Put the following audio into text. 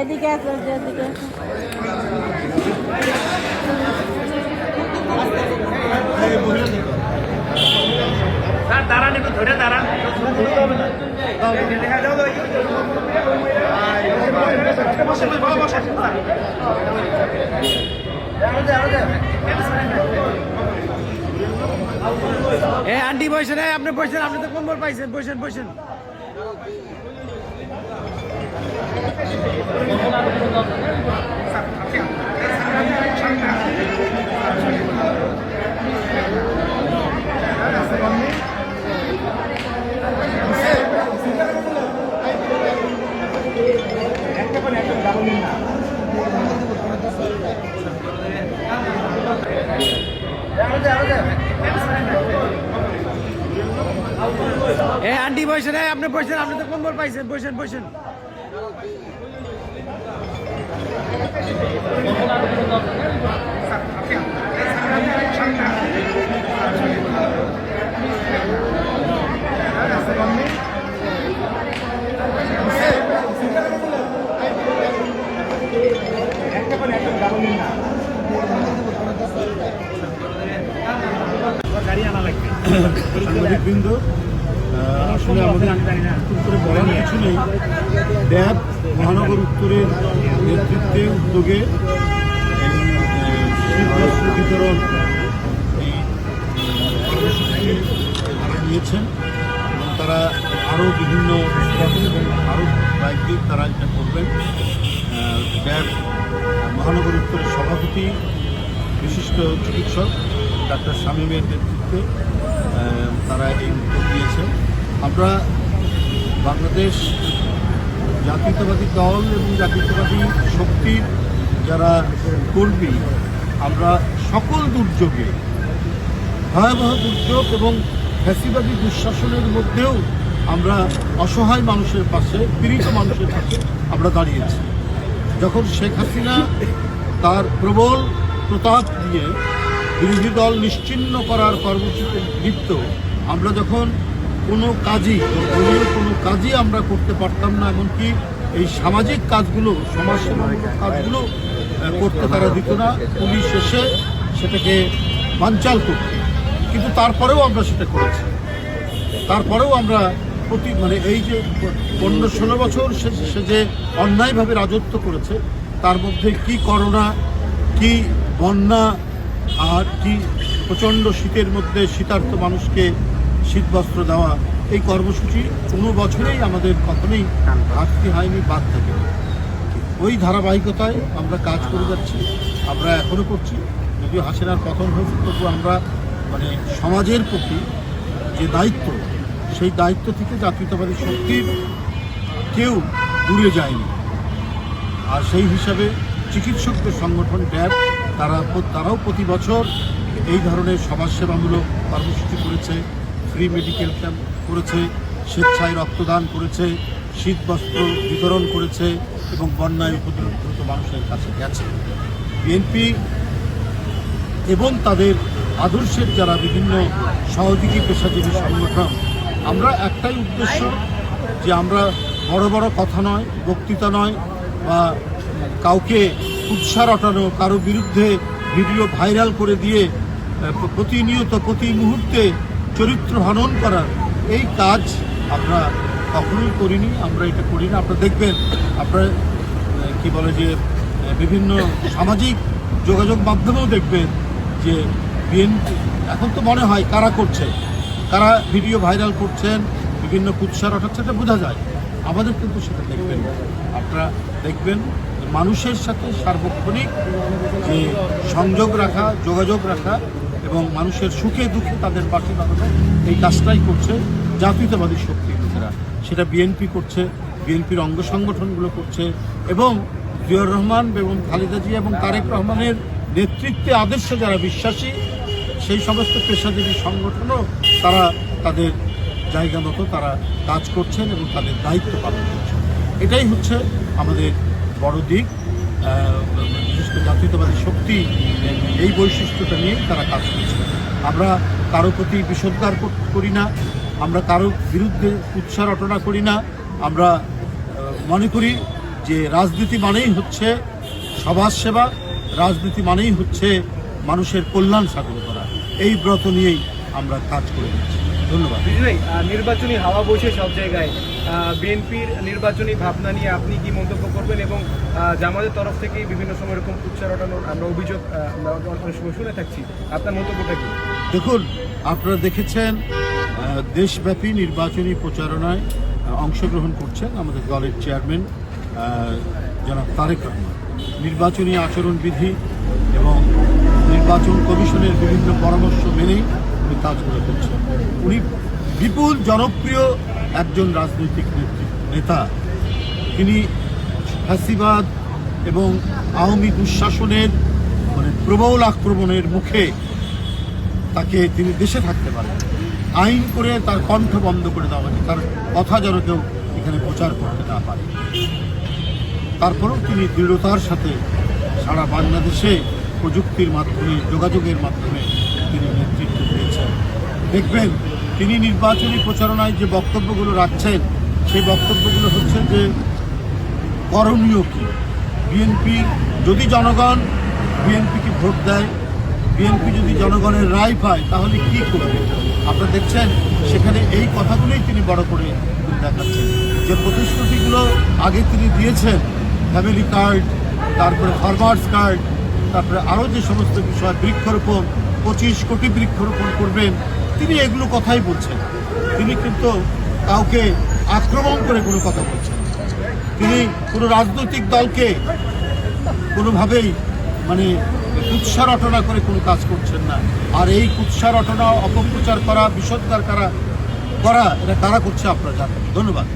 এদিকে আসো এদিকে স্যার দাঁড়ান একটু ধরে দাঁড়ান। এ আন্টি বসেন আপনি বসেন আপনি তো কম্বল পাইছেন বসেন বসেন। এ আন্টি বসেন আপনি বসেন আপনি তো কম্বল পাইছেন বসেন বসেন। সাংবাদিকবৃন্দ আসলে আমাদের বলার কিছু নেই। ড্যাব মহানগর উত্তরের নেতৃত্বে উদ্যোগে শীতবস্ত্র বিতরণ এই তারা নিয়েছেন এবং তারা আরও বিভিন্ন এবং আরও কয়েকদিন তারা এটা করবেন। ড্যাব মহানগর উত্তরের সভাপতি, বিশিষ্ট চিকিৎসক, ডাক্তার শামীমের নেতৃত্বে তারা এই উদ্যোগ নিয়েছেন। আমরা বাংলাদেশ জাতীয়তাবাদী দল এবং জাতীয়তাবাদী শক্তির যারা কর্মী, আমরা সকল দুর্যোগে ভয়াবহ দুর্যোগ এবং ফ্যাসিবাদী দুঃশাসনের মধ্যেও আমরা অসহায় মানুষের পাশে, পীড়িত মানুষের পাশে আমরা দাঁড়িয়েছি যখন শেখ হাসিনা তার প্রবল প্রতাপ দিয়ে বিরোধী দল নিশ্চিহ্ন করার কর্মসূচিতে লিপ্ত আমরা যখন কোনো কাজই দলীয় কোনো কাজই আমরা করতে পারতাম না, এমনকি এই সামাজিক কাজগুলো, সমাজসেবামূলক কাজগুলো করতে তারা দিত না। পুলিশ এসে সেটাকে বানচাল করত। কিন্তু তারপরেও আমরা সেটা করেছি। তারপরেও আমরা প্রতি মানে এই যে পনেরো ষোলো বছর সে সে যে অন্যায়ভাবে রাজত্ব করেছে, তার মধ্যে কি করোনা, কি বন্যা, আর কি প্রচণ্ড শীতের মধ্যে শীতার্থ মানুষকে শীতবস্ত্র দেওয়া, এই কর্মসূচি কোনো বছরেই আমাদের কখনোই ঘাটতি হয়নি, বাদ থাকে। ওই ধারাবাহিকতায় আমরা কাজ করে যাচ্ছি, আমরা এখনও করছি, যদিও হাসিনার পতন হয়েছে তবু আমরা মানে সমাজের প্রতি যে দায়িত্ব, সেই দায়িত্ব থেকে জাতীয়তাবাদী শক্তির কেউ দূরে যায়নি। আর সেই হিসাবে চিকিৎসকদের সংগঠন ড্যাব, তারা তারাও প্রতি বছর এই ধরনের সমাজসেবামূলক কর্মসূচি করেছে। ফ্রি মেডিকেল ক্যাম্প করেছে, স্বেচ্ছায় রক্তদান করেছে শীতবস্ত্র বিতরণ করেছে এবং বন্যায় উপদ্রুত মানুষের কাছে গেছে। বিএনপি এবং তাদের আদর্শের যারা বিভিন্ন সহযোগী পেশাজীবী সংগঠন, আমরা একটাই উদ্দেশ্য যে আমরা বড় বড় কথা নয়, বক্তৃতা নয় বা কাউকে উৎসাহ রটানো, কারও বিরুদ্ধে ভিডিও ভাইরাল করে দিয়ে প্রতিনিয়ত, প্রতি মুহূর্তে চরিত্র হনন করার এই কাজ আমরা কখনোই করিনি, আমরা এটা করি না। আপনারা দেখবেন, আপনারা কি বলে যে বিভিন্ন সামাজিক যোগাযোগ মাধ্যমেও দেখবেন যে, বিএনপি, এখন তো মনে হয় কারা করছে? কারা ভিডিও ভাইরাল করছেন, বিভিন্ন কুৎসা রটাচ্ছে, এটা বোঝা যায়। আমাদের কিন্তু সেটা দেখবেন আপনারা দেখবেন মানুষের সাথে সার্বক্ষণিক যে সংযোগ রাখা, যোগাযোগ রাখা এবং মানুষের সুখে দুঃখে তাদের পাশে দাঁড়ানো এই কাজটাই করছে জাতীয়তাবাদী শক্তি লোকেরা। সেটা বিএনপি করছে বিএনপির অঙ্গ সংগঠনগুলো করছে এবং জিয়র রহমান এবং খালেদা জিয়া এবং তারেক রহমানের নেতৃত্বে আদর্শে যারা বিশ্বাসী, সেই সমস্ত পেশাজীবী সংগঠনও তারা তাদের জায়গা মতো তারা কাজ করছেন এবং তাদের দায়িত্ব পালন করছেন। এটাই হচ্ছে আমাদের বড় দিক। বিশেষ করে জাতীয়তাবাদী শক্তি এই বৈশিষ্ট্যটা নিয়ে তারা কাজ করছে। আমরা কারও প্রতি বিষোদ্গার করি না, আমরা কারও বিরুদ্ধে উৎসাহ রটনা করি না, আমরা মনে করি যে রাজনীতি মানেই হচ্ছে সমাজ সেবা, রাজনীতি মানেই হচ্ছে মানুষের কল্যাণ সাধন করা। এই ব্রত নিয়েই আমরা কাজ করে যাচ্ছি। ধন্যবাদ। নির্বাচনী হাওয়া বইছে সব জায়গায়। বিএনপির নির্বাচনী ভাবনা নিয়ে আপনি কি মন্তব্য করবেন এবং জামাতের তরফ থেকে বিভিন্ন সময় এরকম উচ্চারণানোর আমরা অভিযোগ আমরা অনেক সময় শুনে থাকছি। আপনার মন্তব্যটা কি? দেখুন, আপনারা দেখেছেন দেশব্যাপী নির্বাচনী প্রচারণায় অংশগ্রহণ করছেন আমাদের দলের চেয়ারম্যান জনাব তারেক রহমান। নির্বাচনী আচরণবিধি এবং নির্বাচন কমিশনের বিভিন্ন পরামর্শ মেনেই উনি কাজগুলো করছেন। উনি বিপুল জনপ্রিয় একজন রাজনৈতিক নেতা। তিনি ফ্যাসিবাদ এবং আওয়ামী দুঃশাসনের মানে প্রবল আক্রমণের মুখে তাকে তিনি দেশে থাকতে পারেন। আইন করে তার কণ্ঠ বন্ধ করে দেওয়া হয়েছে তার কথা যেন কেউ এখানে প্রচার করতে না পারে। তারপরেও তিনি দৃঢ়তার সাথে সারা বাংলাদেশে প্রযুক্তির মাধ্যমে, যোগাযোগের মাধ্যমে তিনি নেতৃত্ব দিয়েছেন। দেখবেন, তিনি নির্বাচনী প্রচারণায় যে বক্তব্যগুলো রাখছেন, সেই বক্তব্যগুলো হচ্ছে যে করণীয় কি? বিএনপি যদি জনগণ বিএনপিকে ভোট দেয় বিএনপি যদি জনগণের রায় পায়, তাহলে কি করবে? আপনারা দেখছেন, সেখানে এই কথাগুলোই তিনি বড় করে দেখাচ্ছেন। যে প্রতিশ্রুতিগুলো আগে তিনি দিয়েছেন ফ্যামিলি কার্ড তারপরে ফার্মার্স কার্ড তারপরে আরও যে সমস্ত বিষয়, বৃক্ষরোপণ, পঁচিশ কোটি বৃক্ষরোপণ করবেন, তিনি এগুলো কথাই বলছেন। তিনি কিন্তু কাউকে আক্রমণ করে কোনো কথা বলছেন তিনি কোনো রাজনৈতিক দলকে কোনোভাবেই মানে কুৎসা রটনা করে কোনো কাজ করছেন না। আর এই কুৎসা রটনা, অপপ্রচার করা বিষদ্ধার করা করা, এটা কারা করছে আপনারা জানেন? ধন্যবাদ।